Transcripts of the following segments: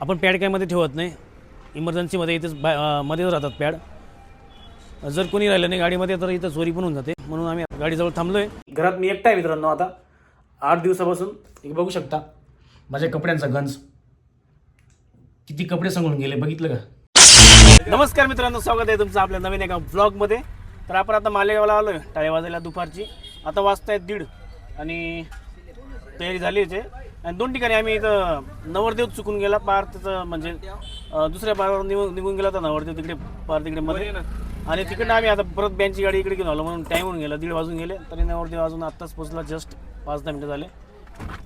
आपण पॅड काय मध्ये ठेवत नाही. इमर्जन्सीमध्ये इथेच बा मध्येच राहतात पॅड. जर कोणी राहिलं नाही गाडीमध्ये तर इथं चोरी पण होऊन जाते. म्हणून आम्ही गाडीजवळ थांबलोय. घरात मी एकटा आहे मित्रांनो आता. आठ दिवसापासून एक बघू शकता. माझ्या कपड्यांचा गंज किती कपडे सांगून गेले बघितलं का? नमस्कार मित्रांनो स्वागत आहे तुमचं आपल्या नवीन एका ब्लॉगमध्ये तर आपण आता मालेगावला आलो आहे टाळे वाजायला दुपारची. आता वाजता आहेत दीड आणि तयारी झाली आहे आणि दोन ठिकाणी आम्ही इथं नवरदेव चुकून गेला पार तिथं म्हणजे अं, दुसऱ्या पारावर निघून निघून गेला तर नवरदेव तिकडे पार तिकडे मध्ये. आणि तिकडनं आम्ही आता परत बँकची गाडी इकडे घेऊन आलो म्हणून टाईम होऊन गेला दीड वाजून गेले. तरी नवरदेव अजून आत्ताच पोचला जस्ट पाच दहा मिनटं झाले.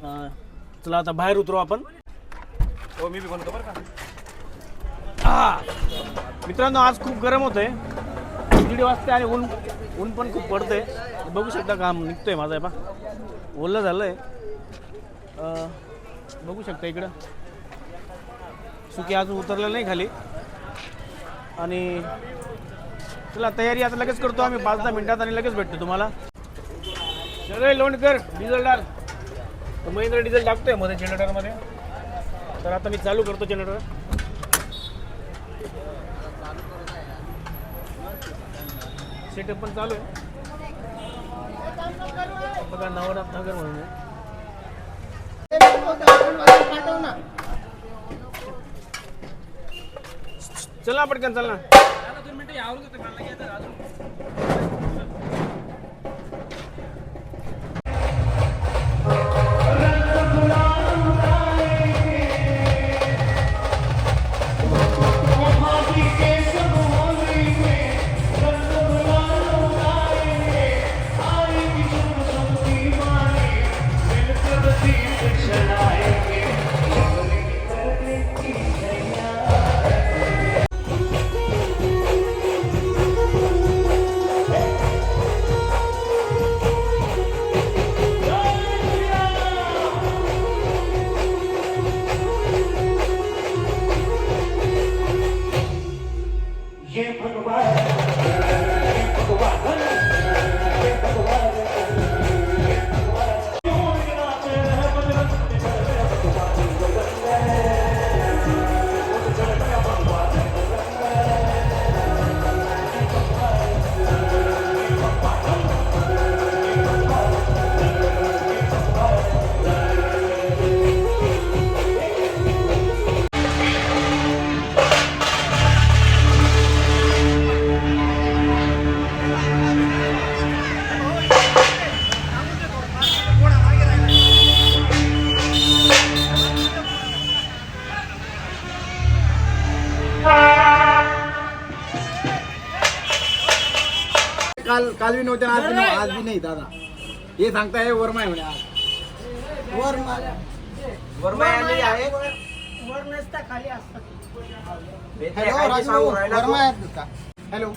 अं, चला आता बाहेर उतरू आपण. हो मी बी बनतो बरं का! मित्रांनो आज खूप गरम होतंय. दीड वाजता आणि ऊन ऊन पण खूप पडतंय. बघू शकता काम निघतोय माझा बा ओलं झालंय. बघू शकता इकडं. सुकी अजून उतरलं नाही खाली. आणि चला तयारी आता लगेच करतो आम्ही. पाच दहा मिनिटात आणि लगेच भेटतो तुम्हाला. सगळे लोणकर डिझेल टाक तर डिझेल टाकतोयमध्ये जनरेटरमध्ये. तर आता मी चालू करतो जनरेटर. सेटअप पण चालू आहे. बघा नवरात नगर म्हणून चल चला पटकन चल ना. काल काल बी नव्हते आज बी नव्ह- आज बी नाही दादा. हे सांगताय वर्मा आहे म्हणे आज. वर्मा वर्मा आहे. हॅलो राजू वर्मा आहेत का? हॅलो.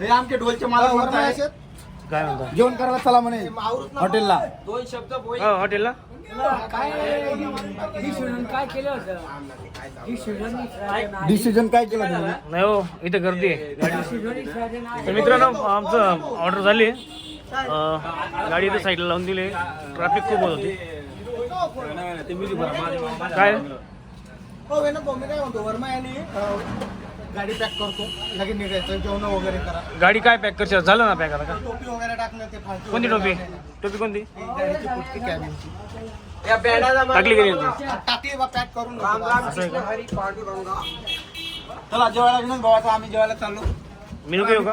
हे आमचे ढोलचे मालक वर्मा आहेत काय म्हणता? जेवण करायला चला म्हणे. हॉटेलला. हो हॉटेलला? डिसिजन काय केलं तुम्ही? नाही हो इथं गर्दी आहे. तर मित्रांनो आमचं ऑर्डर झाली. अं, गाडी इथं साईडला लावून दिली. ट्रॅफिक खूप होत होती. काय? हो वेणू काय म्हणतो वर्मा यांनी अं, गाडी पॅक करतो. लगेच निघायचं. जेवण वगैरे करा. गाडी काय पॅक करशील? झालं ना पॅक आता का? टोपी वगैरे टाकणं ते फालतू कोणती टोपी? टोपी कोणती? गाडीची पुटकी कॅबिनची. टाकली की नाही टाकली बा पॅक करून चला जेवायला आम्ही जेवायला चाललो. मी नको येऊ का?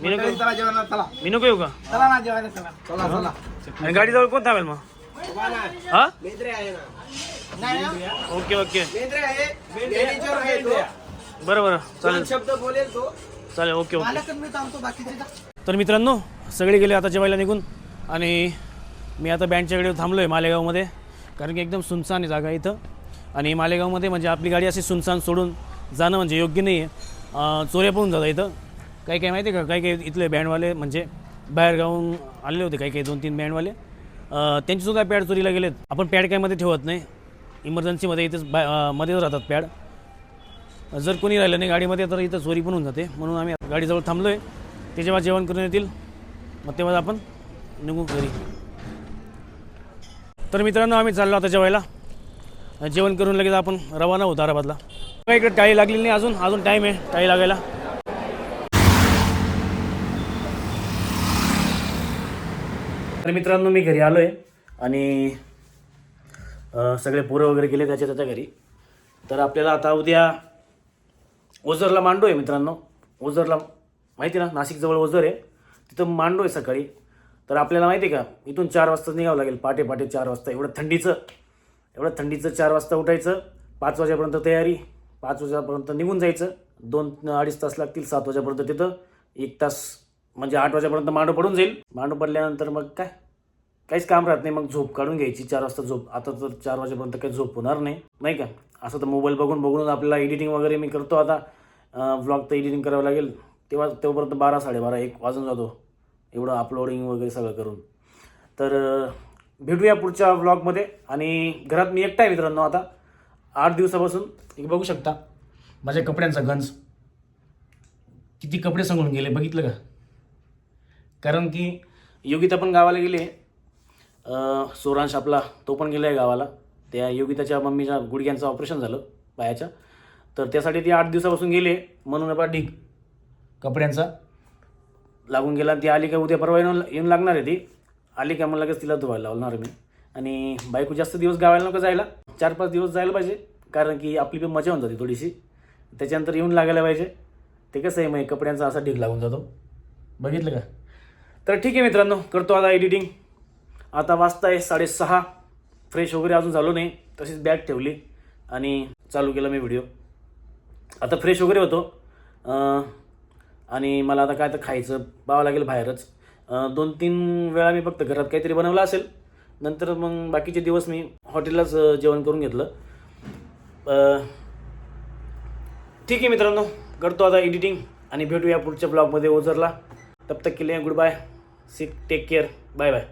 मी नको येऊ? चला जेवायला चला. मी नको येऊ का? चला ना जेवायला चला. चला चला. आणि गाडीजवळ कोण थांबेल मग? हा? नाही ना? Okay okay. बरं बरं चालेल. शब्द बोलेल तो. चालेल ओके ओके. मला मी थांबतो बाकीचे जा. तर मित्रांनो सगळे गेले आता जेवायला निघून आणि मी आता बँडच्याकडे थांबलो आहे मालेगावमध्ये कारण की एकदम सुनसान आहे जागा आहे इथं. आणि मालेगावमध्ये म्हणजे आपली गाडी अशी सुनसान सोडून जाणं म्हणजे योग्य नाही आहे चोऱ्या पण जातात इथं. काही काही माहिती आहे का? काही काही इथले बँडवाले म्हणजे बाहेरगावून आलेले होते काही काही दोन तीन बँडवाले. अं, त्यांचीसुद्धा पॅड चोरीला गेलेत. आपण पॅड कायमध्ये ठेवत नाही. इमर्जन्सीमध्ये इथेच बा अं, मध्येच राहतात पॅड. जर कोणी राहिलं नाही गाडीमध्ये तर इथं चोरी पण होऊन जाते. म्हणून आम्ही गाडीजवळ थांबलो आहे ते जेव्हा जेवण करून येतील. मग तेव्हा आपण निघू घरी. तर मित्रांनो आम्ही चाललो आता जेवायला. जेवण करून लगेच आपण रवाना होतो दाराबादला. इकडे टाळी लागलेली नाही अजून. अजून टाईम आहे टाळी लागायला. तर मित्रांनो मी घरी आलो आहे आणि सगळे पोरं वगैरे गेले त्याच्या त्याच्या घरी. तर आपल्याला आता उद्या ओझरला मांडो आहे मित्रांनो. ओझरला माहिती ना नाशिकजवळ ओझर आहे. तिथं मांडो आहे सकाळी. तर आपल्याला माहिती आहे का इथून चार वाजता निघावं लागेल. पाटे पाटे चार वाजता. एवढं थंडीचं एवढं थंडीचं चार वाजता उठायचं. पाच वाजेपर्यंत तयारी पाच वाजेपर्यंत निघून जायचं. दोन अडीच तास लागतील सात वाजेपर्यंत तिथं. एक तास म्हणजे आठ वाजेपर्यंत मांडो पडून जाईल. मांडो पडल्यानंतर मग काय? काहीच काम राहत नाही मग झोप काढून घ्यायची. चार वाजता झोप. आता तर चार वाजेपर्यंत काही झोप होणार नाही नाही का? असं तर मोबाईल बघून बघून आपल्याला एडिटिंग वगैरे मी करतो आता. व्लॉग तर एडिटिंग करावं लागेल. तेव्हा तेव्हापर्यंत बारा साडेबारा एक वाजून जातो. एवढं अपलोडिंग वगैरे सगळं करून. तर भेटूया पुढच्या व्लॉगमध्ये आणि घरात मी एकटा आहे मित्रांनो आता. आठ दिवसापासून एक बघू शकता. माझ्या कपड्यांचा गंज किती कपडे सांगून गेले बघितलं का? कारण की योगिता पण गावाला गेले सोरांश आपला तो पण गेला आहे गावाला. त्या योगिताच्या मम्मीच्या गुडघ्यांचं ऑपरेशन झालं पायाच्या तर त्यासाठी ती आठ दिवसापासून गेले म्हणून बा ढीक कपड्यांचा. लागून गेला. ती आली का उद्या परवा येऊन येऊन लागणार आहे ती. आली का मग लगेच तिला धुवायला लावणार मी. आणि बायको जास्त दिवस गावायला नको जायला. चार पाच दिवस जायला पाहिजे. कारण की आपली पण मजा होऊन जाते थोडीशी. त्याच्यानंतर येऊन लागायला पाहिजे. ते कसं आहे मग कपड्यांचा असा ढीक लागून जातो. बघितलं का? तर ठीक आहे मित्रांनो करतो आता एडिटिंग आता वाजता आहे साडेसहा. फ्रेश वगैरे अजून झालो नाही. तशीच बॅग ठेवली आणि चालू केला मी व्हिडिओ आता फ्रेश वगैरे होतो. आणि मला आता काय तर खायचं पाहावं लागेल बाहेरच. दोन तीन वेळा मी फक्त घरात काहीतरी बनवलं असेल. नंतर मग बाकीचे दिवस मी हॉटेललाच जेवण करून घेतलं. ठीक आहे मित्रांनो. करतो आता एडिटिंग आणि भेटूया पुढच्या ब्लॉगमध्ये ओझरला. तब तक के लिए goodbye see take care bye bye